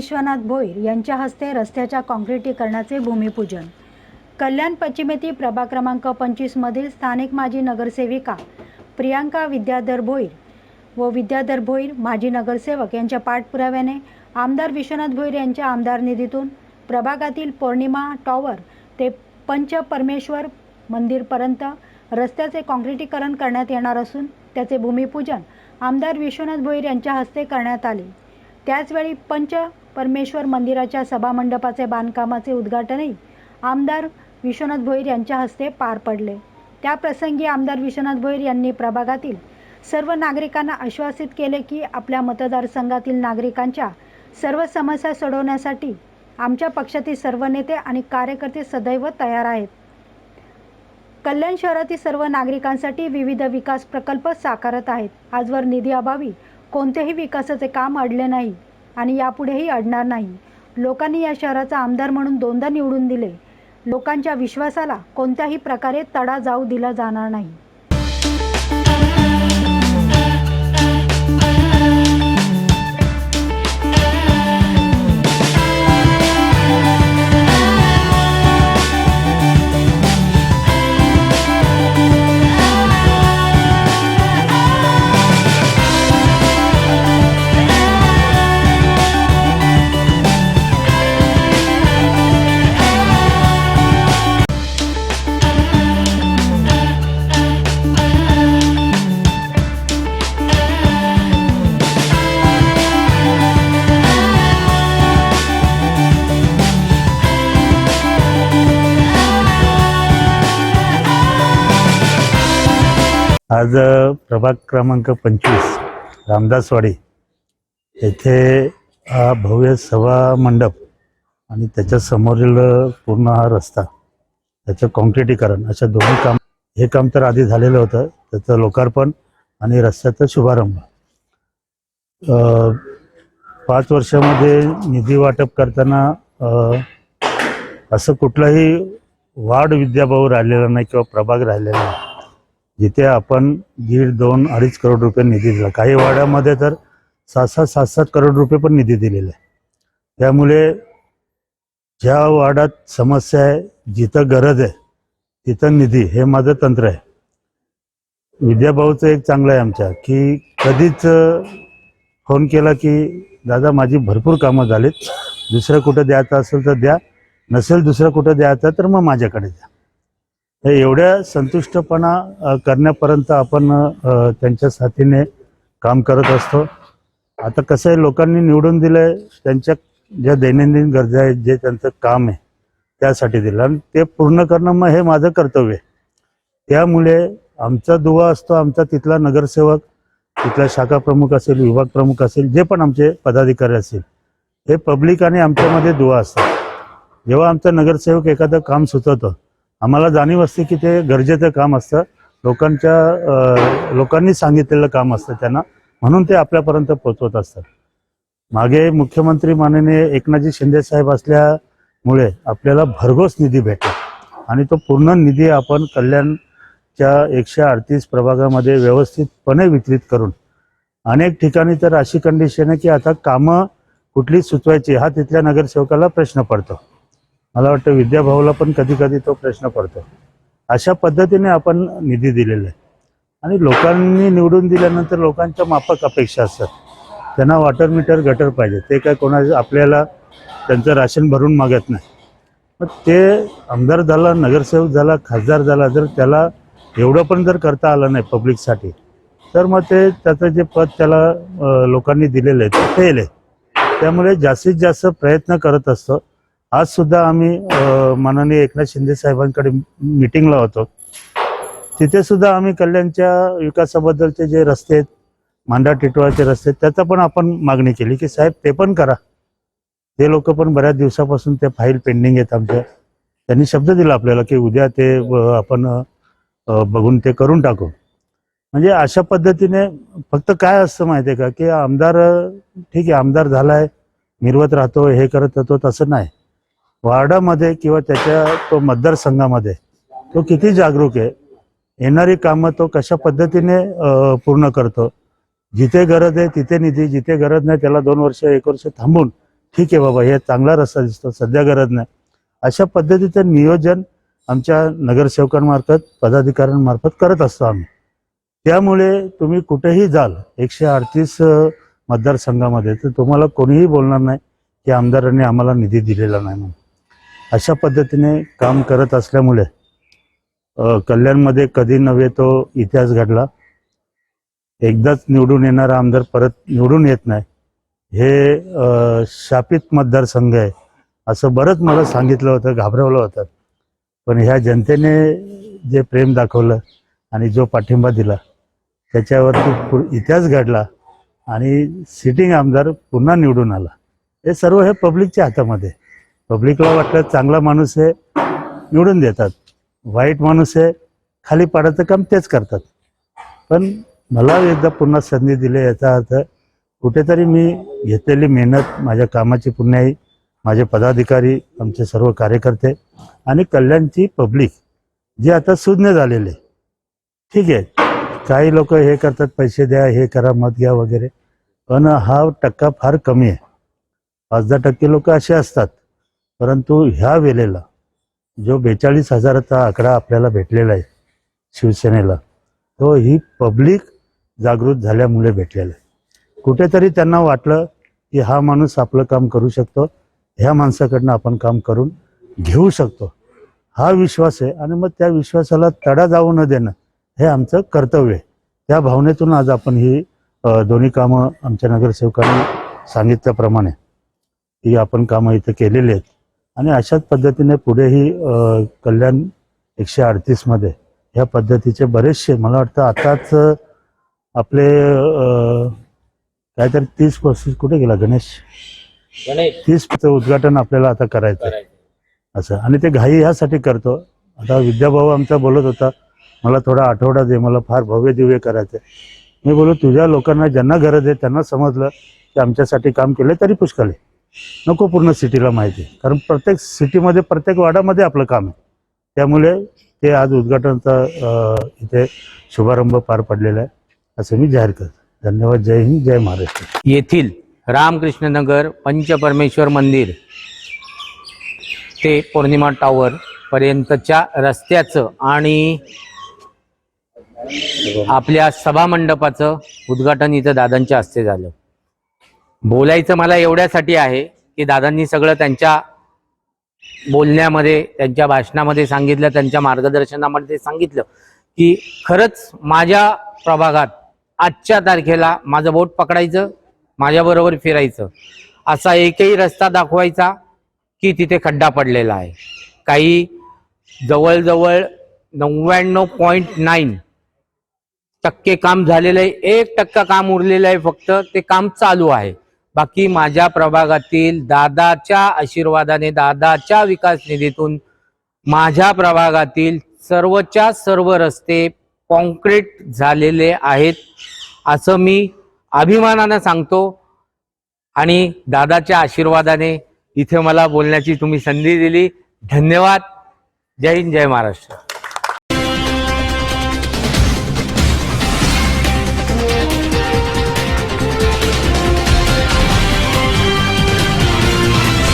विश्वनाथ भोईर यांच्या हस्ते रस्त्याच्या काँक्रिटीकरणाचे भूमिपूजन. कल्याण पश्चिमेती प्रभाग क्रमांक पंचवीसमधील स्थानिक माजी नगरसेविका प्रियांका विद्याधर भोईर व विद्याधर भोईर माजी नगरसेवक यांच्या पाठपुराव्याने आमदार विश्वनाथ भोईर यांच्या आमदार निधीतून प्रभागातील पौर्णिमा टॉवर ते पंच परमेश्वर मंदिरपर्यंत रस्त्याचे काँक्रिटीकरण करण्यात येणार असून त्याचे भूमिपूजन आमदार विश्वनाथ भोईर यांच्या हस्ते करण्यात आले. त्याचवेळी पंच परमेश्वर मंदिराच्या सभामंडपाचे बांधकामाचे उद्घाटनही आमदार विश्वनाथ भोईर यांच्या हस्ते पार पडले. त्याप्रसंगी आमदार विश्वनाथ भोईर यांनी प्रभागातील सर्व नागरिकांना आश्वासित केले की आपल्या मतदारसंघातील नागरिकांच्या सर्व समस्या सोडवण्यासाठी आमच्या पक्षातील सर्व नेते आणि कार्यकर्ते सदैव तयार आहेत. कल्याण शहरातील सर्व नागरिकांसाठी विविध विकास प्रकल्प साकारत आहेत. आजवर निधीअभावी कोणतेही विकासाचे काम अडले नाही. आणि यापुढेही अडणार नाही. लोकांनी या शहराचा आमदार म्हणून दोनदा निवडून दिले. लोकांच्या विश्वासाला कोणत्याही प्रकारे तडा जाऊ दिला जाणार नाही. आज प्रभाग क्रमांक पंचवीस रामदासवाडी येथे हा भव्य सभा मंडप आणि त्याच्या समोरील पूर्ण हा रस्ता त्याचं कॉन्क्रिटीकरण अशा दोन्ही काम हे काम तर आधी झालेलं होतं त्याचं लोकार्पण आणि रस्त्याचा शुभारंभ. पाच वर्षामध्ये निधी वाटप करताना असं कुठलाही वार्ड विद्याभाऊ राहिलेला नाही किंवा प्रभाग राहिलेला नाही. जिथे आपण दीड दोन अडीच करोड रुपये निधी दिला. काही वाड्यामध्ये तर सात सात सात सात करोड रुपये पण निधी दिलेला आहे. त्यामुळे ज्या वाड्यात समस्या आहे जिथं गरज आहे तिथं निधी हे माझं तंत्र आहे. विद्याभाऊचं एक चांगलं आहे आमच्या की कधीच फोन केला की दादा माझी भरपूर कामं झालीत. दुसरं कुठं द्यायचं असेल तर द्या. नसेल दुसरं कुठं द्यायचं तर मग माझ्याकडे द्या एवढ्या संतुष्टपणा करण्यापर्यंत आपण त्यांच्या साथीने काम करत असतो. आता कसं आहे लोकांनी निवडून दिलंय त्यांच्या ज्या दैनंदिन गरजा आहेत जे त्यांचं काम आहे त्यासाठी दिलं. आणि ते पूर्ण करणं मग हे माझं कर्तव्य आहे. त्यामुळे आमचा दुवा असतो आमचा तिथला नगरसेवक तिथला शाखा प्रमुख असेल विभाग प्रमुख असेल जे पण आमचे पदाधिकारी असतील हे पब्लिक आणि आमच्यामध्ये दुवा असतात. जेव्हा आमचा नगरसेवक एखादं काम सुचवतो आम्हाला जाणीव असते की ते गरजेचं काम असतं. लोकांच्या लोकांनी सांगितलेलं काम असतं त्यांना. म्हणून ते आपल्यापर्यंत पोहोचवत असतात. मागे मुख्यमंत्री माननीय एकनाथजी शिंदे साहेब असल्यामुळे आपल्याला भरघोस निधी भेटला. आणि तो पूर्ण निधी आपण कल्याणच्या एकशे अडतीस प्रभागामध्ये व्यवस्थितपणे वितरित करून अनेक ठिकाणी तर अशी कंडिशन आहे की आता कामं कुठली सुचवायची. हा तिथल्या नगरसेवकाला प्रश्न पडतो. मला वाटतं विद्याभाऊला पण कधी कधी तो प्रश्न पडतो. अशा पद्धतीने आपण निधी दिलेला आहे. आणि लोकांनी निवडून दिल्यानंतर लोकांच्या माफक अपेक्षा असतात. त्यांना वॉटर मीटर गटर पाहिजे. ते काय कोणा आपल्याला त्यांचं राशन भरून मागत नाही. मग ते आमदार झाला नगरसेवक झाला खासदार झाला जर त्याला एवढं पण जर करता आलं नाही पब्लिकसाठी तर मग ते त्याचं जे पद त्याला लोकांनी दिलेलं आहे ते फेल आहे. त्यामुळे जास्तीत जास्त प्रयत्न करत असतो. आज सुद्धा आम्ही माननीय एकनाथ शिंदे साहेबांकडे मिटिंगला होतो. तिथे सुद्धा आम्ही कल्याणच्या विकासाबद्दलचे जे रस्ते आहेत मांडा टिटवाळचे रस्ते आहेत, त्याचा पण आपण मागणी केली की साहेब ते पण करा. ते लोक पण बऱ्याच दिवसापासून ते फाईल पेंडिंग आहेत आमच्या. त्यांनी शब्द दिला आपल्याला की उद्या ते आपण बघून ते करून टाकू. म्हणजे अशा पद्धतीने फक्त काय असतं माहिती आहे का? की आमदार ठीक आहे आमदार झालाय मिरवत राहतो हे करत राहतो तसं नाही. वार्डामध्ये किंवा त्याच्या तो मतदारसंघामध्ये तो किती जागरूक आहे? येणारी कामं तो कशा पद्धतीने पूर्ण करतो? जिथे गरज आहे तिथे निधी जिथे गरज नाही त्याला दोन वर्ष एक वर्ष थांबून ठीक आहे बाबा हे चांगला रस्ता दिसतो सध्या गरज नाही. अशा पद्धतीचं नियोजन आमच्या नगरसेवकांमार्फत पदाधिकाऱ्यांमार्फत करत असतो आम्ही. त्यामुळे तुम्ही कुठेही जाल एकशे अडतीस मतदारसंघामध्ये तर तुम्हाला कोणीही बोलणार नाही की आमदारांनी आम्हाला निधी दिलेला नाही म्हणून. अशा पद्धतीने काम करत असल्यामुळे कल्याणमध्ये कधी नव्हे तो इतिहास घडला. एकदाच निवडून येणारा आमदार परत निवडून येत नाही. हे शापित मतदारसंघ आहे असं बरंच मला सांगितलं होतं घाबरवलं होतं. पण ह्या जनतेने जे प्रेम दाखवलं आणि जो पाठिंबा दिला त्याच्यावरती इतिहास घडला आणि सिटिंग आमदार पुन्हा निवडून आला. हे सर्व हे पब्लिकच्या हातामध्ये. पब्लिकला वाटलं चांगला माणूस आहे निवडून देतात. वाईट माणूस आहे खाली पाडायचं काम तेच करतात. पण मला एकदा पुन्हा संधी दिली याचा अर्थ कुठेतरी मी घेतलेली मेहनत माझ्या कामाची पुण्याई माझे पदाधिकारी आमचे सर्व कार्यकर्ते आणि कल्याणची पब्लिक जे आता सुज्ञ झालेले. ठीक आहे काही लोक हे करतात पैसे द्या हे करा मत घ्या वगैरे. पण हा टक्का फार कमी आहे. पाच दहा टक्के लोक असे असतात. परंतु ह्या वेळेला जो बेचाळीस हजाराचा आकडा आपल्याला भेटलेला आहे शिवसेनेला तो ही पब्लिक जागृत झाल्यामुळे भेटलेला आहे. कुठेतरी त्यांना वाटलं की हा माणूस आपलं काम करू शकतो ह्या माणसाकडनं आपण काम करून घेऊ शकतो. हा विश्वास आहे आणि मग त्या विश्वासाला तडा जाऊ न देणं हे आमचं कर्तव्य आहे. त्या भावनेतून आज आपण ही दोन्ही कामं आमच्या नगरसेवकांनी सांगितल्याप्रमाणे ही आपण कामं इथं केलेली आहेत. आणि अशाच पद्धतीने पुढेही कल्याण एकशे अडतीसमध्ये ह्या पद्धतीचे बरेचसे मला वाटतं आताच आपले काहीतरी तीस पस्तीस कुठे गेला गणेश? गणेश. तीसचं उद्घाटन आपल्याला आता करायचं असं. आणि ते घाई ह्यासाठी करतो. आता विद्याभाऊ आमचा बोलत होता मला थोडा आठवडा दे मला फार भव्य दिव्य करायचं. मी बोललो तुझ्या लोकांना ज्यांना गरज आहे त्यांना समजलं की आमच्यासाठी काम केलं तरी पुष्कळ आहे. नको पूर्ण सिटीला माहिती. आहे. कारण प्रत्येक सिटीमध्ये प्रत्येक वाडामध्ये आपलं काम आहे. त्यामुळे ते आज उद्घाटनाचा इथे शुभारंभ पार पडलेला आहे असं मी जाहीर करतो. धन्यवाद. जय हिंद जय महाराष्ट्र. येथील रामकृष्णनगर पंचपरमेश्वर मंदिर ते पौर्णिमा टॉवर पर्यंतच्या रस्त्याचं आणि आपल्या सभामंडपाचं उद्घाटन इथं दादांच्या हस्ते झालं. बोलायचं मला एवढ्यासाठी आहे की दादांनी सगळं त्यांच्या बोलण्यामध्ये त्यांच्या भाषणामध्ये सांगितलं त्यांच्या मार्गदर्शनामध्ये सांगितलं की खरंच माझ्या प्रभागात आजच्या तारखेला माझं बोट पकडायचं माझ्याबरोबर फिरायचं. असा एकही रस्ता दाखवायचा की तिथे खड्डा पडलेला आहे. काही जवळजवळ नव्याण्णव पॉईंट नाईन टक्के काम झालेलं आहे. एक टक्का काम उरलेलं आहे फक्त. ते काम चालू आहे. बाकी माझ्या प्रभागातील दादाच्या आशीर्वादाने दादाच्या विकास निधीतून माझ्या प्रभागातील सर्वच्या सर्व रस्ते कॉन्क्रीट झालेले आहेत असं मी अभिमानानं सांगतो. आणि दादाच्या आशीर्वादाने इथे मला बोलण्याची तुम्ही संधी दिली. धन्यवाद. जय हिंद जय महाराष्ट्र.